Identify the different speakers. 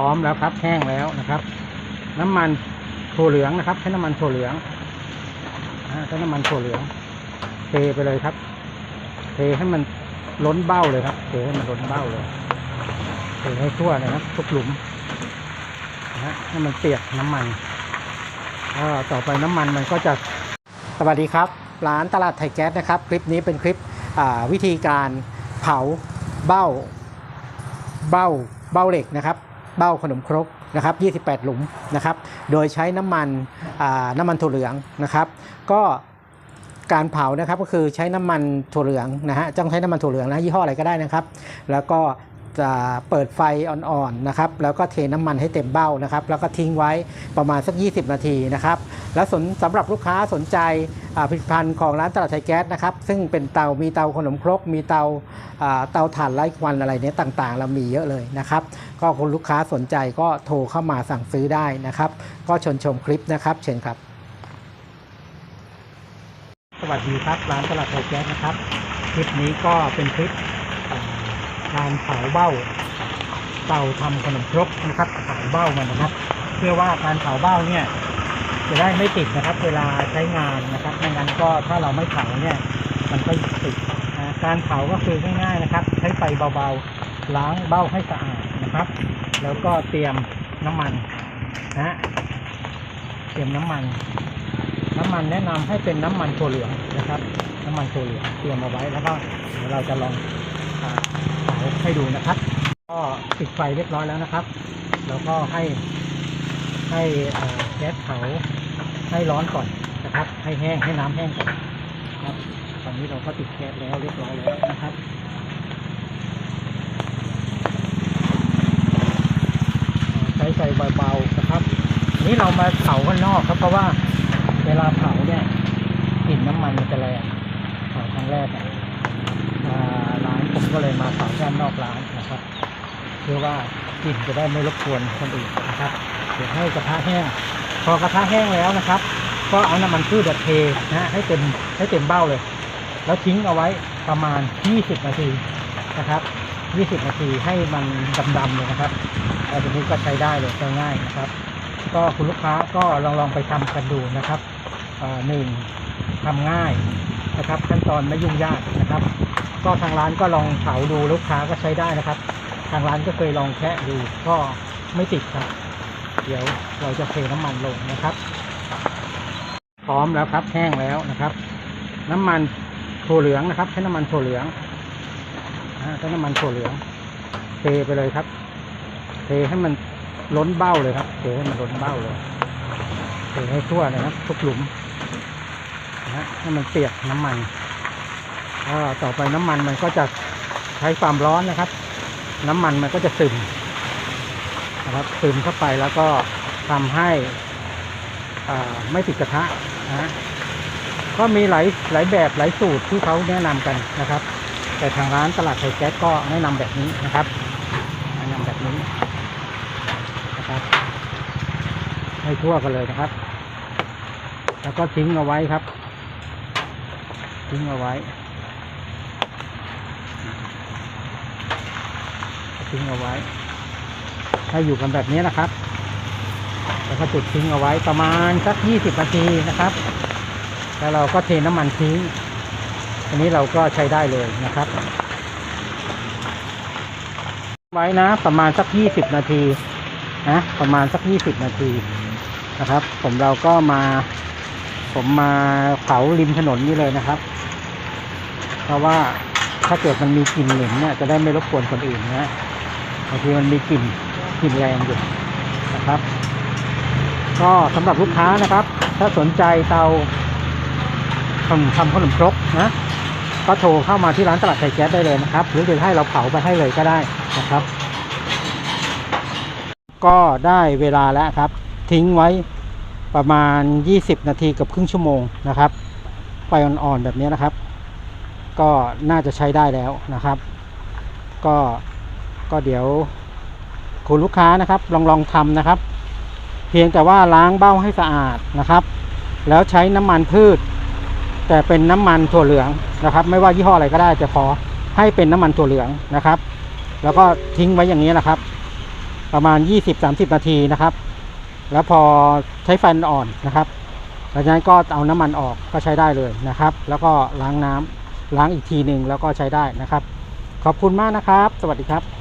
Speaker 1: ร้อมแล้วครับ แห้งแล้วนะครับ น้ำมันถั่วเหลืองนะครับ ใช้น้ำมันถั่วเหลืองใช้น้ำมันถั่วเหลืองเทไปเลยครับ เทให้มันล้นเบ้าเลยครับ เทให้มันล้นเบ้าเลยเทให้ทั่วเลยนะทุกหลุมนะฮะให้มันเปียกน้ำมันก็ต่อไปน้ำมันมันก็จะสวัสดีครับ ร้านตลาดไทยแก๊สนะครับ คลิปนี้เป็นคลิปวิธีการเผาเบ้าเบ้าเบ้าเหล็กนะครับ เบ้าขนมครกนะครับ 28 หลุมนะครับ โดยใช้น้ำมันน้ำมันถั่วเหลืองนะครับ ก็การเผานะครับก็คือใช้น้ำมันถั่วเหลืองนะฮะต้องใช้น้ำมันถั่วเหลืองนะยี่ห้ออะไรก็ได้นะครับ แล้วก็ จะเปิดไฟอ่อนๆนะครับแล้วก็เทน้ำมันให้เต็มเบ้านะครับ แล้วก็ทิ้งไว้ประมาณสัก 20 นาทีนะครับ แล้วสนสำหรับลูกค้าสนใจผลิตภัณฑ์ของร้านตลาดไทยแก๊สนะครับ ซึ่งเป็นเตา มีเตาขนมครก มีเตาเตาถ่านไร้ควันอะไรเนี้ยต่างๆ เรามีเยอะเลยนะครับ ก็คุณลูกค้าสนใจก็โทรเข้ามาสั่งซื้อได้นะครับ ก็ชนชมคลิปนะครับ เชิญครับ สวัสดีครับร้านตลาดไทยแก๊สนะครับ คลิปนี้ก็เป็นคลิป การเผาเบ้าเตาทำขนมครกนะครับเผาเบ้ามันนะครับ เพื่อว่าการเผาเบ้าเนี่ยจะได้ไม่ติดนะครับ เวลาใช้งานนะครับไม่งั้นก็ถ้าเราไม่เผาเนี่ย มันก็ติดการเผาก็คือง่ายๆนะครับ ใช้ไฟเบาๆล้างเบ้าให้สะอาดนะครับ แล้วก็เตรียมน้ำมันนะเตรียมน้ำมัน น้ำมันแนะนำให้เป็นน้ำมันถั่วเหลืองนะครับ น้ำมันถั่วเหลืองเตรียมเอาไว้แล้วก็เดี๋ยวเราจะลอง เผาให้ดูนะครับ ก็ปิดไฟเรียบร้อยแล้วนะครับ แล้วก็ให้ให้แก๊สเผาให้ร้อนก่อนนะครับ ให้แห้งให้น้ำแห้งก่อนครับ ตอนนี้เราก็ติดแก๊สแล้วเรียบร้อยแล้วนะครับใช้ไฟเบาๆนะครับ นี้เรามาเผาข้างนอกครับ เพราะว่าเวลาเผาเนี่ยกลิ่นน้ำมันมันจะแรงเผาครั้งแรกเนี่ย ผมก็เลยมาเผาด้านนอกร้านนะครับเพื่อว่ากลิ่นจะได้ไม่รบกวนคนอื่นนะครับเดี๋ยวให้กระทะแห้ง พอกระทะแห้งแล้วนะครับ ก็เอาน้ำมันพืชเทนะให้เต็มให้เต็มเบ้าเลย แล้วทิ้งเอาไว้ประมาณ 20 นาทีนะครับ20 นาทีให้มันดำๆเลยนะครับแล้วทีนี้ก็ใช้ได้เลยใช้ง่ายนะครับ ก็คุณลูกค้าก็ลองลองไปทำกันดูนะครับหนึ่งทำง่ายนะครับ ขั้นตอนไม่ยุ่งยากนะครับ ก็ทางร้านก็ลองเผาดูลูกค้าก็ใช้ได้นะครับ ทางร้านก็เคยลองแคะดูก็ไม่ติดครับ เดี๋ยวเราจะเทน้ำมันลงนะครับ พร้อมแล้วครับแห้งแล้วนะครับ น้ำมันถั่วเหลืองนะครับ ใช้น้ำมันถั่วเหลืองใช้น้ำมันถั่วเหลืองเทไปเลยครับ เทให้มันล้นเบ้าเลยครับ เทให้มันล้นเบ้าเลยเทให้ทั่วเลยนะทุกหลุมนะให้มันเปียกน้ำมัน ต่อไปน้ำมันมันก็จะใช้ความร้อนนะครับ น้ำมันมันก็จะซึมนะครับซึมเข้าไปแล้วก็ทำให้ไม่ติดกระทะนะก็มีหลายหลายแบบหลายสูตรที่เขาแนะนำกันนะครับ แต่ทางร้านตลาดไทยแก๊สก็แนะนำแบบนี้นะครับแนะนำแบบนี้นะครับให้ทั่วกันเลยนะครับ แล้วก็ทิ้งเอาไว้ครับ ทิ้งเอาไว้ ทิ้งเอาไว้ให้อยู่กันแบบนี้นะครับ แล้วก็จุดทิ้งเอาไว้ประมาณสักยี่สิบนาทีนะครับ แล้วเราก็เทน้ำมันทิ้ง อันนี้เราก็ใช้ได้เลยนะครับ ไว้นะ ประมาณสักยี่สิบนาทีนะประมาณสักยี่สิบนาทีนะครับ ผมเราก็มา ผมมาเผาริมถนนนี่เลยนะครับ เพราะว่าถ้าเกิดมันมีกลิ่นเหม็นเนี่ยจะได้ไม่รบกวนคนอื่นนะ บางทีมันมีกลิ่นกลิ่นแรงอยู่นะครับ ก็สำหรับลูกค้านะครับ ถ้าสนใจเตาทำทำขนมครกนะก็โทรเข้ามาที่ร้านตลาดไทยแก๊สได้เลยนะครับ หรือจะให้เราเผาไปให้เลยก็ได้นะครับ ก็ได้เวลาแล้วครับ ทิ้งไว้ประมาณ 20 นาทีกับครึ่งชั่วโมงนะครับไฟอ่อนๆแบบนี้นะครับ ก็น่าจะใช้ได้แล้วนะครับ ก็ ก็เดี๋ยวคุณลูกค้านะครับลองลองทำนะครับ เพียงแต่ว่าล้างเบ้าให้สะอาดนะครับ แล้วใช้น้ำมันพืช แต่เป็นน้ำมันถั่วเหลืองนะครับ ไม่ว่ายี่ห้ออะไรก็ได้จะขอให้เป็นน้ำมันถั่วเหลืองนะครับ แล้วก็ทิ้งไว้อย่างนี้นะครับ ประมาณ 20-30 นาทีนะครับ แล้วพอใช้ไฟอ่อนนะครับหลังจากนั้นก็เอาน้ำมันออกก็ใช้ได้เลยนะครับ แล้วก็ล้างน้ำล้างอีกทีหนึ่งแล้วก็ใช้ได้นะครับ ขอบคุณมากนะครับ สวัสดีครับ